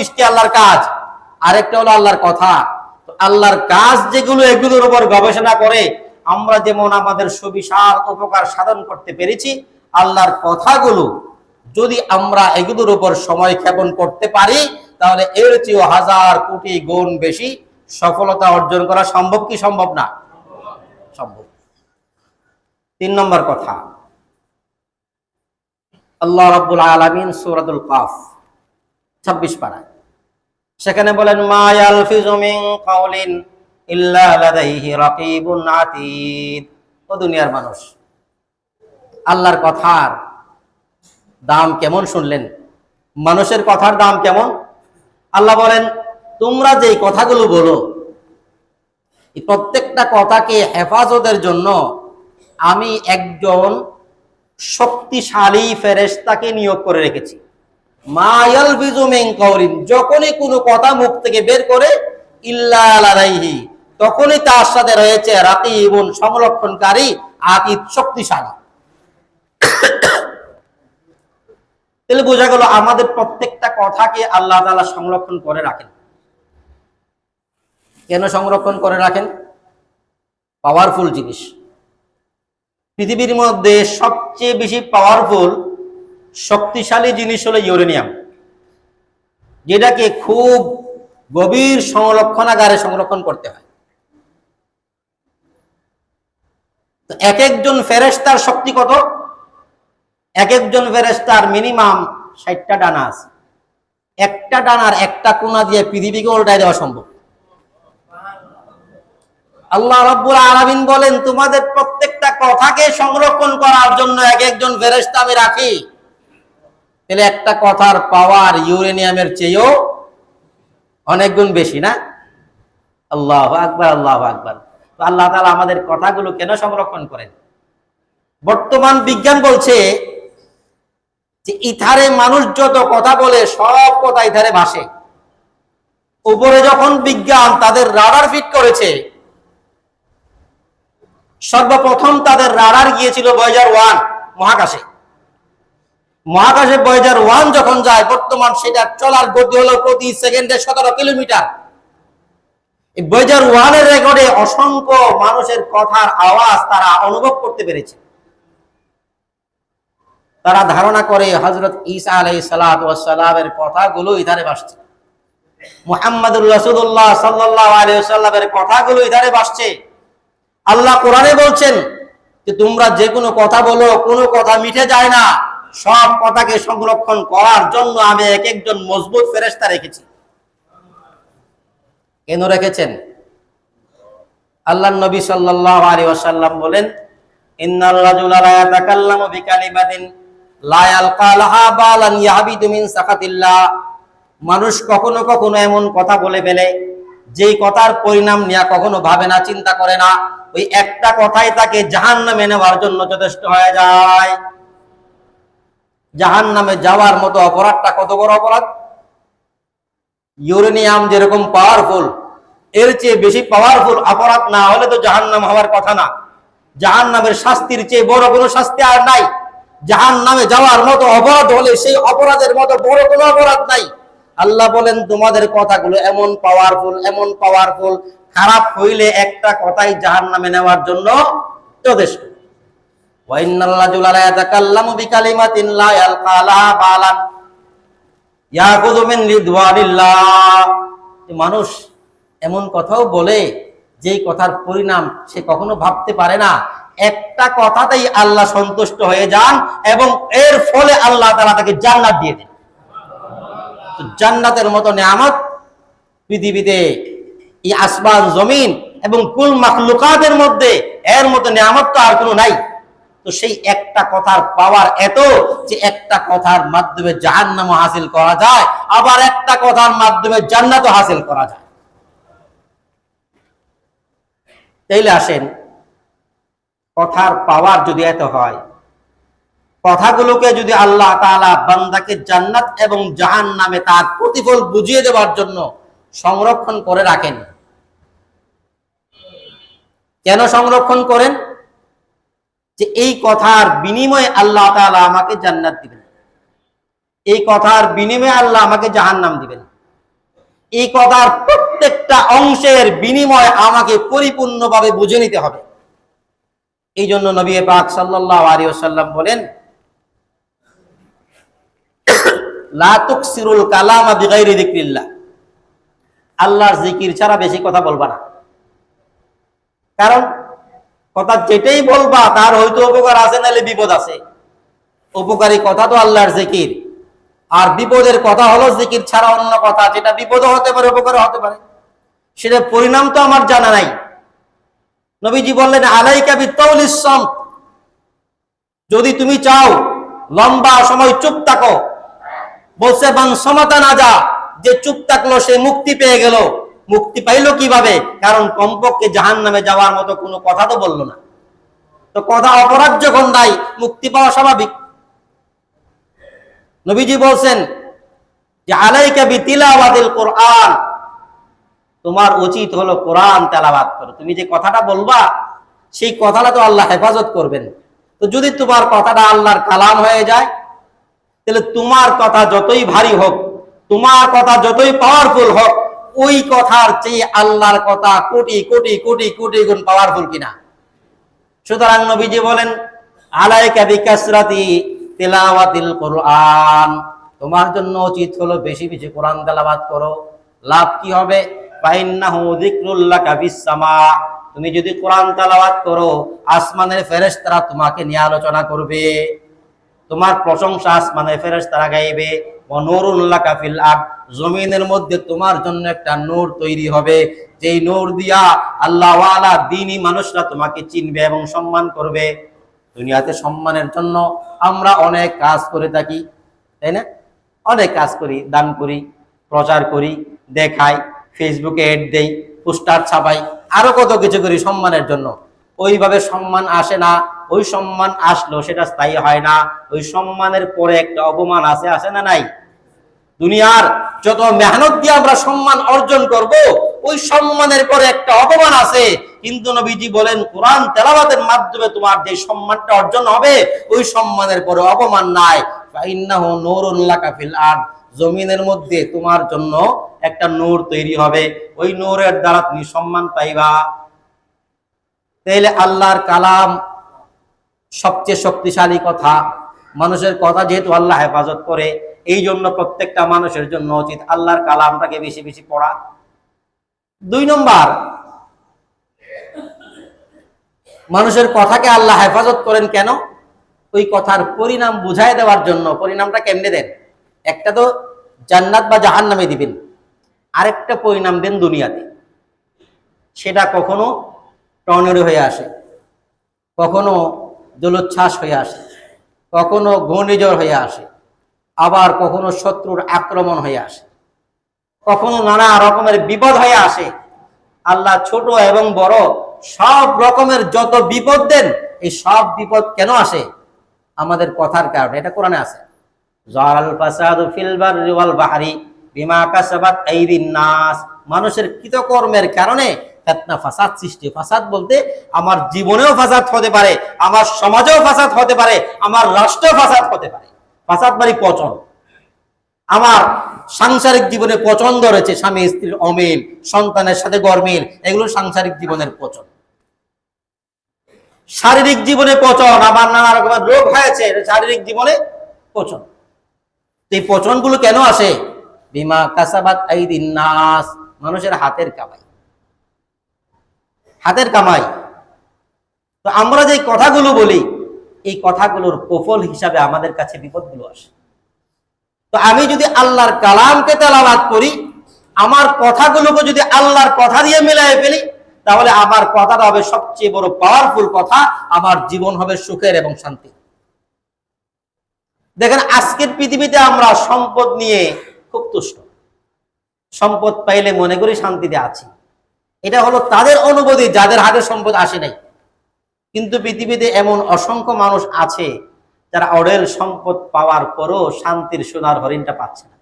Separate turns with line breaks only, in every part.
সৃষ্টি আল্লাহর কাজ। আরেকটা হলো আল্লাহর কথা। আল্লাহর কাজ যেগুলো, এগুলোর উপর গবেষণা করে আমরা যেমন আমাদের সুবিশাল উপকার সাধন করতে পেরেছি, আল্লাহর কথাগুলো যদি আমরা এগুলোর উপর সময় ক্ষেপণ করতে পারি, তাহলে এর চেয়েও হাজার কোটি গুণ বেশি সফলতা অর্জন করা সম্ভব কি সম্ভব না? সম্ভব। তিন নম্বর কথা। আল্লাহ রাব্বুল আলামিন সূরাতুল কাফ 26 পারা সেখানে বলেন, মা ইয়ালফিজু মিন কাউলিন ইল্লা লাদাইহি রাকিবুন আতীদ। ও দুনিয়ার মানুষ, আল্লাহর কথার দাম কেমন শুনলেন? মানুষের কথার দাম কেমন? আল্লাহ বলেন, তোমরা যেই কথাগুলো বলো প্রত্যেকটা কথাকে হেফাজতের জন্য আমি একজন শক্তিশালী ফেরেশতাকে নিয়োগ করে রেখেছি। মায়াল বিজুমেন কৌরিন যখনই কোনো কথা মুখ থেকে বের করে, ইল্লা লাদাইহি তখনই তার সাথে রয়েছে রাতি রাকিবুন সংরক্ষণকারী আতিত শক্তিশালী। তাহলে বোঝা গেল আমাদের প্রত্যেকটা কথাকে আল্লাহ তাআলা সংরক্ষণ করে রাখেন। কেন সংরক্ষণ করে রাখেন? পাওয়ারফুল জিনিস। পৃথিবীর মধ্যে সবচেয়ে বেশি পাওয়ারফুল শক্তিশালী জিনিস হলো ইউরেনিয়াম, যেটাকে খুব গভীর সংরক্ষণাগারে সংরক্ষণ করতে হয়। এক একজন ফেরেস্তার শক্তি কত? এক একজন ফেরেস্তার মিনিমাম ষাটটা ডানা আছে। একটা ডানার একটা কোনা দিয়ে পৃথিবীকে উল্টায় দেওয়া সম্ভব। আল্লাহ রব্বুল আলামিন বলেন, তোমাদের প্রত্যেকটা কথাকে সংরক্ষণ করার জন্য এক একজন ফেরেস্তা আমি রাখি। তাহলে একটা কথার পাওয়ার ইউরেনিয়ামের চেয়েও অনেক গুণ বেশি, না? আল্লাহ আকবার আল্লাহ আকবার। তো আল্লাহ তাআলা আমাদের কথাগুলো কেন সংরক্ষণ করেন? বর্তমান বিজ্ঞান বলছে যে ইথারে মানুষ যত কথা বলে, সব কথা ইথারে ভাসে। উপরে যখন বিজ্ঞান তাদের রাডার ফিট করেছে, সর্বপ্রথম তাদের রাডার গিয়েছিল বয়জার ওয়ান মহাকাশে। মহাকাশে বয়জার ওয়ান যখন যায়, বর্তমান সেটা চলার গতি হলো প্রতি সেকেন্ডে সতেরো কিলোমিটার। বয়জার ওয়ানের রেকর্ডে অসংখ্য মানুষের কথার আওয়াজ তারা অনুভব করতে পেরেছে। তারা ধারণা করে হজরত ঈসা আলাই কথাগুলো ইধারে বাসছে। মুহাম্মদুর রসুল্লাহ সাল্লাহ আলিয়াল্লামের কথাগুলো ইধারে বাসছে। আল্লাহ কোরআনে বলছেন যে, তোমরা যে কোনো কথা বলো, কোনো কথা মিটে যায় না। সব কথাকে সংরক্ষণ করার জন্য আমি এক একজন মজবুত ফেরেস্তা রেখেছি। কেন রেখেছেন? আল্লাহ নবী সাল্লাহ আলী ওয়াসাল্লাম বলেন মিন মানুষ কখনো কখনো এমন কথা বলে ফেলে, যেই কথার পরিণাম নিয়ে কখনো ভাবে না, চিন্তা করে না। ওই একটা কথাই তাকে জাহান নামে নেওয়ার জন্য যথেষ্ট হয়ে যায়। জাহান নামে যাওয়ার মতো অপরাধটা কত বড় অপরাধ? ইউরেনিয়াম যেরকম পাওয়ারফুল এর চেয়ে বেশি পাওয়ারফুল অপরাধ না হলে তো জাহান নাম হওয়ার কথা না। জাহান নামের শাস্তির চেয়ে বড় কোনো শাস্তি আর নাই। জাহান নামে যাওয়ার মতো অপরাধ হলে সেই অপরাধের মতো বড় কোনো অপরাধ নাই। আল্লাহ বলেন, তোমাদের কথাগুলো এমন পাওয়ারফুল এমন পাওয়ারফুল খারাপ হইলে একটা কথাই জাহান নামে নেওয়ার জন্য যথেষ্ট। মানুষ এমন কথাও বলে, যেই কথার পরিণাম সে কখনো ভাবতে পারে না। একটা কথাতেই আল্লাহ সন্তুষ্ট হয়ে যান এবং এর ফলে আল্লাহ তারা তাকে জান্নাত দিয়ে দেন। জান্নাতের মতো নিয়ামত পৃথিবীতে এই আসমান, জমিন এবং কুল মাখলুকাতের মধ্যে এর মতো নিয়ামত তো আর কোনো নাই। তো সেই একটা কথার পাওয়ার এত যে একটা কথার মাধ্যমে জাহান্নাম হাসিল করা যায়, আবার একটা কথার মাধ্যমে জান্নাত হাসিল করা যায়। তাইলে আসেন, কথার পাওয়ার যদি এত হয়, কথাগুলোকে যদি আল্লাহ তাআলা বান্দাকে জান্নাত এবং জাহান নামে তার প্রতিফল বুঝিয়ে দেওয়ার জন্য সংরক্ষণ করে রাখেন। কেন সংরক্ষণ করেন? যে এই কথার বিনিময়ে আল্লাহ তাআলা আমাকে জান্নাত দিবেন। এই কথার বিনিময়ে আল্লাহ আমাকে জাহান্নাম দিবেন। এই কথার প্রত্যেকটা অংশের বিনিময় আমাকে পরিপূর্ণভাবে বুঝে নিতে হবে। এই জন্য নবী পাক সাল্লাল্লাহু আলাইহি ওয়াসাল্লাম বলেন, লা তুকসিরুল কালামা বিগাইরি যিকরিল্লাহ। আল্লাহর জিকির ছাড়া বেশি কথা বলবা না। কারণ কথা যেটাই বলবা, তার হয়তো উপকার আছে, নাহলে বিপদ আছে। উপকারী কথা তো আল্লাহর জিকির। আর বিপদের কথা হলো জিকির ছাড়া অন্য কথা, যেটা বিপদও হতে পারে উপকার হতে পারে। সেটা পরিণাম তো আমার জানা নাই। নবীজি বললেন, আলাইকা বিত্তাউল ইসলাম যদি তুমি চাও লম্বা সময় চুপ থাকো, বলছে বান সমতা না যা যে চুপ থাকল, সে মুক্তি পেয়ে গেল। মুক্তি পাইলো কীভাবে? কারণ কমপক্ষে জাহান নামে যাওয়ার মতো কোনো কথা তো বলল না। তো কথা অপরাধ যখন নাই মুক্তি পাওয়া স্বাভাবিক। নবীজি বলছেন, যে আলাইকা কোরআন, তোমার উচিত হলো কোরআন তেলাবাদ করো। তুমি যে কথাটা বলবা, সেই কথাটা তো আল্লাহ হেফাজত করবেন। তো যদি তোমার কথাটা আল্লাহর কালাম হয়ে যায়, তাহলে তোমার কথা যতই ভারী হোক, তোমার কথা যতই পাওয়ারফুল হোক ওই কথার চেয়ে আল্লাহর কথা কোটি কোটি কোটি কোটি গুণ পাওয়ারফুল কিনা? সুতরাং নবীজি বলেন তোমার জন্য উচিত হলো বেশি বেশি কোরআন তেলাওয়াত করো। লাভ কি হবে? তুমি যদি কোরআন তেলাওয়াত করো, আসমানের ফেরেশতারা তোমাকে নিয়ে আলোচনা করবে। তোমার প্রশংসা আসমানের ফেরেশতারা গাইবে। জমিনের মধ্যে তোমার জন্য একটা নূর তৈরি হবে। যেই নূর দিয়া আল্লাহওয়ালা দিনই মানুষরা তোমাকে চিনবে এবং সম্মান করবে। দুনিয়াতে সম্মানের জন্য আমরা অনেক কাজ করে থাকি, তাই না? অনেক কাজ করি, দান করি, প্রচার করি, দেখাই, ফেসবুকে এড দেই, পোস্টার ছাপাই, আরও কত কিছু করি সম্মানের জন্য। ওইভাবে সম্মান আসে না। ওই সম্মান আসলো সেটা স্থায়ী হয় না। ওই সম্মানের পরে একটা অপমান আছে আসে না নাই? দুনিয়ার যত মেহনত দিয়ে আমরা সম্মান অর্জন করব, ওই সম্মানের পরে একটা অপমান আছে। কিন্তু নবীজি বলেন, কোরআন তেলাবাতের মাধ্যমে তোমার যে সম্মানটা অর্জন হবে, ওই সম্মানের পরে অপমান নাই। জমিনের মধ্যে তোমার জন্য একটা নূর তৈরি হবে। ওই নূরের দ্বারা তুমি সম্মান পাইবা। তাইলে আল্লাহর কালাম সবচেয়ে শক্তিশালী কথা। মানুষের কথা যেহেতু আল্লাহ হেফাজত করে এই জন্য প্রত্যেকটা মানুষের জন্য উচিত আল্লাহর কালামটাকে বেশি বেশি পড়া। দুই নম্বর, মানুষের কথাকে আল্লাহ হেফাজত করেন কেন? ওই কথার পরিণাম বুঝাই দেওয়ার জন্য। পরিণামটা কেমনে দেন? একটা তো জান্নাত বা জাহান নামে দিবেন। আরেকটা পরিণাম দেন দুনিয়াতে। সেটা কখনো টর্নেডো হয়ে আসে, কখনো জলোচ্ছ্বাস হয়ে আসে, কখনো ঘূর্ণিঝড় হয়ে আসে আবার কখনো শত্রুর আক্রমণ হয়ে আসে। কখনো নানা রকমের বিপদ হয়ে আসে। আল্লাহ ছোট এবং বড় সব রকমের যত বিপদ দেন, এই সব বিপদ কেন আসে? আমাদের কথার কারণে। এটা কোরআনে আছে। মানুষের কৃতকর্মের কারণে ফাসাদ সৃষ্টি। ফাসাদ বলতে আমার জীবনেও ফাসাদ হতে পারে, আমার সমাজেও ফাসাদ হতে পারে, আমার রাষ্ট্রেও ফাসাদ হতে পারে। ফাসাদ মানে পচন। আমার সাংসারিক জীবনে পছন্দ রয়েছে স্বামী স্ত্রীর অমিল, সন্তানের সাথে গরমিল, এগুলো সাংসারিক জীবনের পচন। শারীরিক জীবনে পচন, আবার নানা রকমের রোগ হয়েছে শারীরিক জীবনে পচন। এই পচনগুলো কেন আসে? বিমা কাসাবাত নাস, মানুষের হাতের কামাই। হাতের কামাই। তো আমরা যে কথাগুলো বলি এই কথাগুলোর কফল হিসাবে আমাদের কাছে বিপদগুলো আসে। তো আমি যদি আল্লাহর কালামকে তেলাবাদ করি, আমার কথাগুলোকে যদি আল্লাহর কথা দিয়ে মিলাই ফেলি, তাহলে আমার কথাটা হবে সবচেয়ে বড় পাওয়ারফুল কথা, আমার জীবন হবে সুখের এবং শান্তি দেখেন, আজকের পৃথিবীতে আমরা সম্পদ নিয়ে খুব তুষ্ট। সম্পদ পাইলে মনে করি শান্তিতে আছি। এটা হলো তাদের অনুভূতি, যাদের হাতে সম্পদ আসে নাই। কিন্তু পৃথিবীতে এমন অসংখ্য মানুষ আছে যারা অডেল সম্পদ পাওয়ার পরও শান্তির সোনার হরিণটা পাচ্ছে না।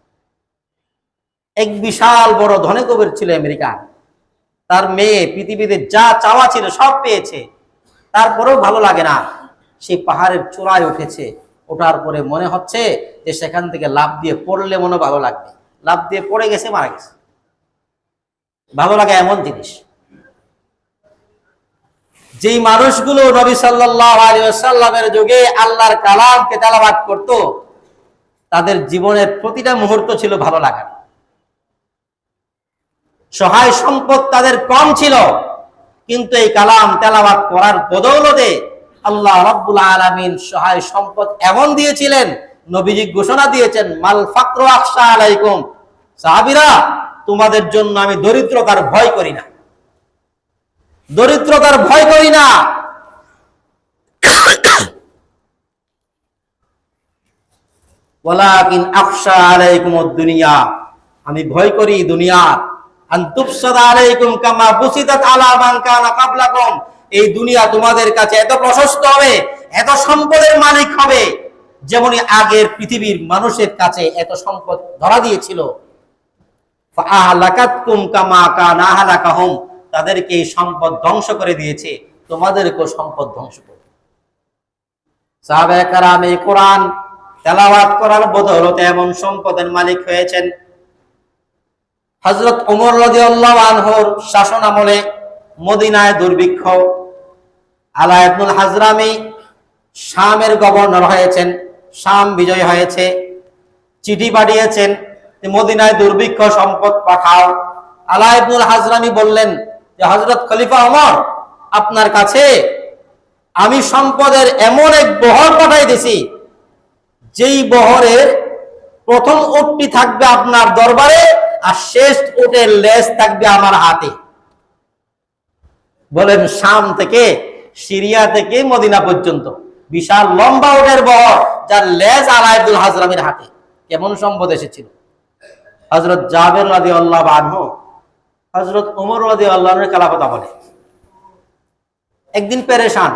এক বিশাল বড় ধনে কবির ছিল আমেরিকা। তার মেয়ে পৃথিবীতে যা চাওয়া ছিল সব পেয়েছে। তারপরেও ভালো লাগে না। সেই পাহাড়ের চূড়ায় উঠেছে। ওঠার পরে মনে হচ্ছে যে সেখান থেকে লাভ দিয়ে পড়লে মনে ভালো লাগবে। লাভ দিয়ে পড়ে গেছে, মারা গেছে। ভালো লাগা এমন জিনিস। যেই মানুষগুলো নবী সাল্লামের যুগে আল্লাহর কালামকে তেলাবাদ করত, তাদের জীবনের প্রতিটা মুহূর্ত ছিল ভালো লাগার। সহায় সম্পদ তাদের কম ছিল, কিন্তু এই কালাম তেলাবাদ করার বদৌলতে আল্লাহ রব্বুল আলমিন সহায় সম্পদ এমন দিয়েছিলেন, নবীজি ঘোষণা দিয়েছেন, মাল ফাকর আকশা আলাইকুম। সাহাবিরা, তোমাদের জন্য আমি দরিদ্রতার ভয় করি না। দরিদ্রতার ভয় করি না। আমি ভয় করি এই দুনিয়া তোমাদের কাছে এত প্রশস্ত হবে, এত সম্পদের মালিক হবে যেমনই আগের পৃথিবীর মানুষের কাছে এত সম্পদ ধরা দিয়েছিল। ফাআহলাকাতকুম কামা কানা আহলাকাহুম। তাদেরকে এই সম্পদ ধ্বংস করে দিয়েছে, তোমাদেরকেও সম্পদ ধ্বংস করবে। এই কোরআন করার বদৌলতে এমন সম্পদের মালিক হয়েছেন। ওমর রাদিয়াল্লাহু আনহুর শাসন আমলে মদিনায় দুর্ভিক্ষ হাজরামি শামের গভর্নর হয়েছেন, শাম বিজয় হয়েছে, চিঠি পাঠিয়েছেন মদিনায় দুর্ভিক্ষ সম্পদ পাঠাও। আলা ইবনুল হাজরামি বললেন যে হজরত খলিফা ওমর, আপনার কাছে আমি সম্পদের এমন এক বহর পাঠাই দিছি, যেই বহরের প্রথম উটটি থাকবে আপনার দরবারে আর শেষ উটের লেজ থাকবে আমার হাতে। বলেন, শাম থেকে সিরিয়া থেকে মদিনা পর্যন্ত বিশাল লম্বা উটের বহর, যার লেজ আলা আব্দুল হাজরামের হাতে। কেমন সম্পদ এসেছিল? হজরত জাবের রাদি আল্লাহ আনহু হজরত উমর রাদি আল্লাহর কালাপতা বলে একদিন পেরেশান,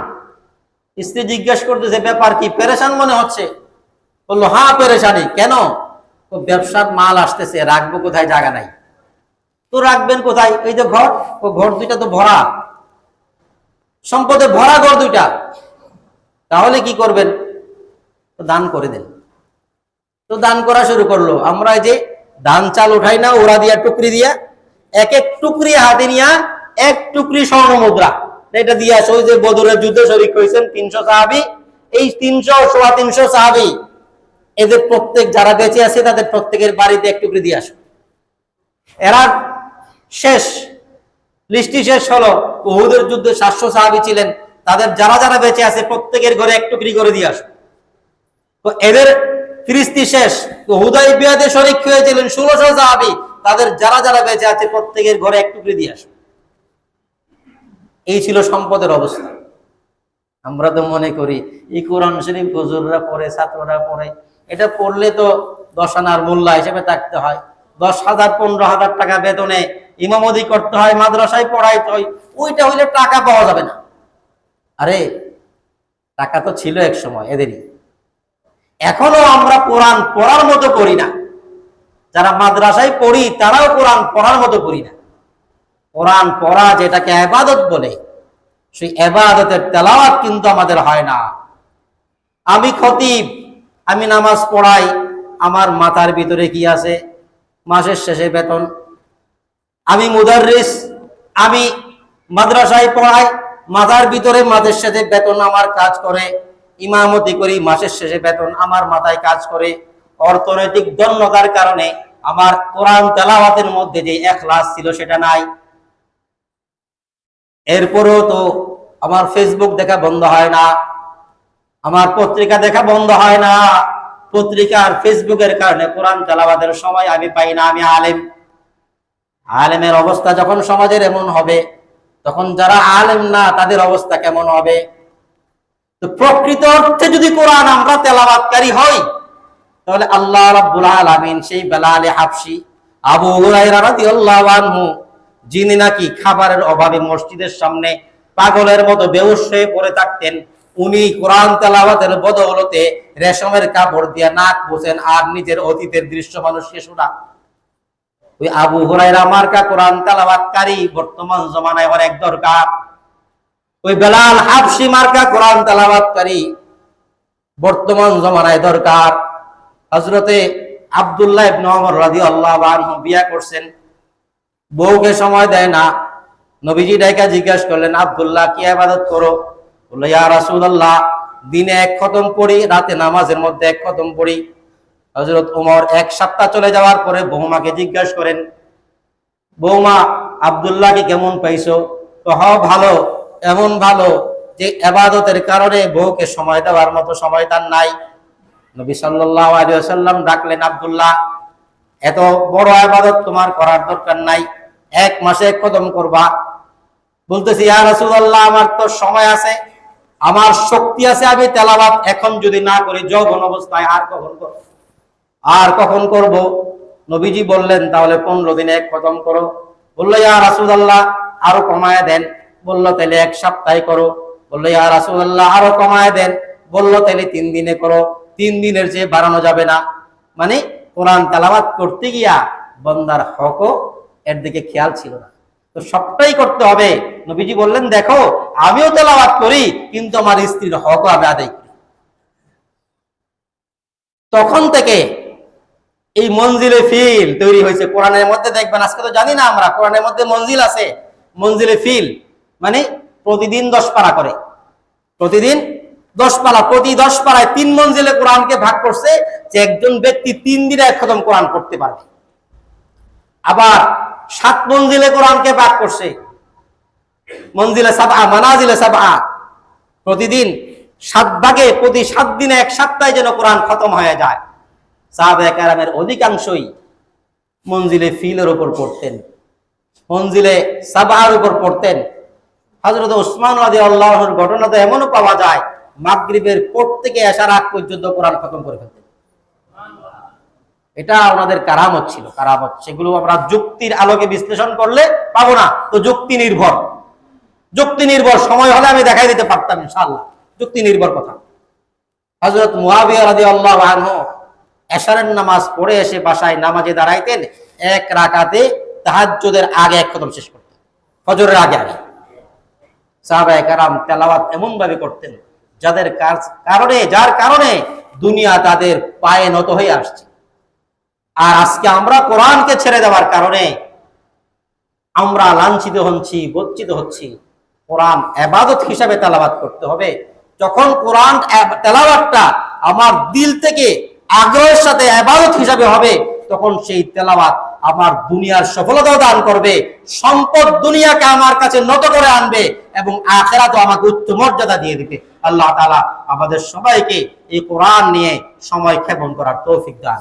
স্ত্রী জিজ্ঞেস করতেছে, ব্যাপার কি পেরেশান মনে হচ্ছে? বলল হ্যাঁ পেরেশানি। কেন? ব্যবসার মাল আসতেছে, রাখব কোথায়? জায়গা নাই। তো রাখবেন কোথায়? এই যে ঘর, ও ঘর দুইটা তো ভরা। সম্পদে ভরা ঘর দুইটা। তাহলে কি করবেন? দান করে দেন। তো দান করা শুরু করল। আমরা যে ধান চাল উঠাই না, ওরা দিয়া টুকরি দিয়া এক এক টুকরি হাতে নিয়া এক টুকরি স্বর্ণ মুদ্রা। এটা দিয়া আসো যে বদরের যুদ্ধে শরিক হয়েছেন তিনশো সাহাবি। এই তিনশো, সোয়া তিনশো সাহাবি, এদের প্রত্যেক যারা বেঁচে আছে, তাদের প্রত্যেকের বাড়িতে এক টুকরি দিয়ে আসো এরা শেষ লিস্টি শেষ হলো। উহুদের যুদ্ধে সাতশো সাহাবি ছিলেন। তাদের যারা যারা বেঁচে আছে, প্রত্যেকের ঘরে এক টুকরি করে দিয়ে আসো তো এদের ফিরিস্তি শেষ। হুদাই বিয়াদে শরিক হয়েছিলেন ষোলোশো সাহাবি। তাদের যারা যারা বেঁচে আছে প্রত্যেকের ঘরে এক টুকরি দিয়ে আসো এই ছিল সম্পদের অবস্থা। আমরা তো মনে করি, এই কোরআন শরীফ হুজুররা পড়ে, ছাত্ররা পড়ে, এটা পড়লে তো দশ আনার মূল্য হিসেবে থাকতে হয়। দশ হাজার, পনেরো হাজার টাকা বেতনে ইমামতি করতে হয়, মাদ্রাসায় পড়াইতে হয়, ওইটা হইলে টাকা পাওয়া যাবে না। আরে, টাকা তো ছিল এক সময়, এদেরই। এখনও আমরা কোরআন পড়ার মতো করি না। যারা মাদ্রাসায় পড়ি, তারাও কোরআন পড়ার মতো পড়ি না। কোরআন পড়া যেটাকে আবাদত বলে, সেই এবাদতের তেলাওয়াত কিন্তু আমাদের হয় না। আমি খতিব, আমি নামাজ পড়াই, আমার মাথার ভিতরে কি আছে? মাসের শেষে বেতন। আমি মুদাররিস, আমি মাদ্রাসায় পড়াই, মাথার ভিতরে মাঝের সাথে বেতন আমার কাজ করে, ইমামতি করি, মাসের শেষে বেতন আমার মাথায় কাজ করে। অর্থনৈতিক দন্যতার কারণে আমার কোরআন তেলাওয়াতের মধ্যে যে এখলাস ছিল সেটা নাই। এরপরেও তো আমার ফেসবুক দেখা বন্ধ হয় না, আমার পত্রিকা দেখা বন্ধ হয় না। পত্রিকা আর ফেসবুকের কারণে কোরআন তেলাবাদের সময় আমি পাই না, আমি আলেম। আলেমের অবস্থা যখন সমাজের এমন হবে, তখন যারা আলেম না, তাদের অবস্থা কেমন হবে? তো প্রকৃত অর্থে যদি কোরআন আমরা তেলাবাদকারী হই তাহলে আল্লাহ রাব্বুল আলামিন সেই বেলালে হাফসি আবু হুরায়রা রাদিয়াল্লাহু আনহু, যিনি নাকি খাবারের অভাবে মসজিদের সামনে পাগলের মতো বেউস হয়ে পড়ে থাকতেন, উনি কোরআন তেলাওয়াতের বদৌলতে রেশমের কাপড় দিয়ে নাক বসেন আর নিজের অতীতের দৃশ্য মানুষকে শোনা। ওই আবু হুরায়রা মার্কা কোরআন তেলাওয়াতকারী বর্তমান জমানায় অনেক দরকার। ওই বেলাল হাফসি মার্কা কোরআন তেলাওয়াতকারী বর্তমান জমানায় দরকার। হজরতে আবদুল্লাহ ইবনে ওমর রাদিয়াল্লাহু আনহু বিয়া করছেন। বউকে সময় দেয় না। নবীজি ডাইকা জিজ্ঞাসা করলেন, আবদুল্লাহ, কি আবাদত করো? বলল, ইয়া রাসূলুল্লাহ, দিনে এক খতম পড়ি, রাতে নামাজের মধ্যে এক খতম পড়ি। হযরত ওমর এক সপ্তাহ চলে যাওয়ার পরে বৌমাকে জিজ্ঞাসা করেন বৌমা আব্দুল্লাহকে কেমন পাইছো? তো, হ, ভালো, এমন ভালো যে এবাদতের কারণে বউকে সময় দেওয়ার মতো সময় তার নাই। নবী আলাইহি ডাকলেন, আব্দুল্লাহ, এত বড় আবাদত তোমার করার দরকার নাই। এক মাসে কদম করবা। বলতেছি, ইয়া রাসূলুল্লাহ, আমার তো সময় আছে, আমার শক্তি আছে, আমি তেলাওয়াত এখন যদি না করি, যৌবন অবস্থায় আর কখন করব? আর কখন করব? নবীজি বললেন, তাহলে পনেরো দিনে এক খতম করো। বলল, ইয়া রাসূলুল্লাহ, আরও কমায় দেন। বলল, তাহলে এক সপ্তাহে করো। বলল, ইয়া রাসূলুল্লাহ, আরও কমায় দেন। বলল, তাহলে তিন দিনে করো। তিন দিনের চেয়ে বাড়ানো যাবে না। মানে কোরআন তেলাওয়াত করতে গিয়া বন্দার হকও এর দিকে খেয়াল ছিল না। তো সবটাই করতে হবে। নবীজি বললেন, দেখো, আমিও তেলাওয়াত করি, কিন্তু আমার স্ত্রীর হকও আমি আদায় করি। তখন থেকে এই মঞ্জিলে ফিল তৈরি হয়েছে। কোরআনের মধ্যে দেখবেন, আজকে তো জানি না আমরা, কোরআনের মধ্যে মঞ্জিল আছে। মঞ্জিলে ফিল মানে প্রতিদিন দশ পারা করে। প্রতিদিন দশ পারা প্রতি দশ পাড়ায় তিন মঞ্জিলে কোরআনকে ভাগ করছে যে একজন ব্যক্তি তিন দিনে এক খতম কোরআন করতে পারবে। আবার সাত মঞ্জিলে কোরআনকে ভাগ করছে। মঞ্জিলে সাবা মানাজিলে সাবা প্রতিদিন সাত ভাগে প্রতি সাত দিনে এক সপ্তাহে যেন কোরআন খতম হয়ে যায়। সাহাবে কারামের অধিকাংশই মঞ্জিলে ফিলের উপর পড়তেন। মঞ্জিলে সাবার উপর পড়তেন। হজরত উসমান রাজি আল্লাহর ঘটনা তো এমনও পাওয়া যায় মাগরিবের কোর্ট থেকে আসার আগ পর্যন্ত কোরআন খতম করে ফেলতেন এটা ওনাদের কারামত ছিল, কারামত। সেগুলো আমরা যুক্তির আলোকে বিশ্লেষণ করলে পাবো না। তো যুক্তি নির্ভর। যুক্তি নির্ভর সময় হলে আমি দেখাই দিতে পারতাম ইনশাআল্লাহ। যুক্তি নির্ভর কথা। হজরত মুয়াবিয়া রাজি আল্লাহ এশারের নামাজ পড়ে এসে বাসায় নামাজে দাঁড়াইতেন, এক রাকাতে তাহাজ্জুদের আগে এক খতম শেষ করতেন। ফজরের আগে আগে। সাহাবায়ে কারাম তেলাওয়াত এমন ভাবে করতেন যাদের কার- কারণে, যার কারণে দুনিয়া তাদের পায়ে নত হয়ে আসছে। আর আজকে আমরা কোরআনকে ছেড়ে দেওয়ার কারণে আমরা লাঞ্ছিত হচ্ছি, বঞ্চিত হচ্ছি। কোরআন এবাদত হিসাবে তেলাবাত করতে হবে। যখন কোরআন তেলাওয়াতটা আমার দিল থেকে আগ্রহের সাথে এবাদত হিসাবে হবে, তখন সেই তেলাওয়াত আমার দুনিয়ার সফলতাও দান করবে, সম্পদ দুনিয়াকে আমার কাছে নত করে আনবে এবং আখেরাতও আমাকে উচ্চ মর্যাদা দিয়ে দিবে। আল্লাহ তালা আমাদের সবাইকে এই কোরআন নিয়ে সময় ক্ষেপণ করার তৌফিক দান।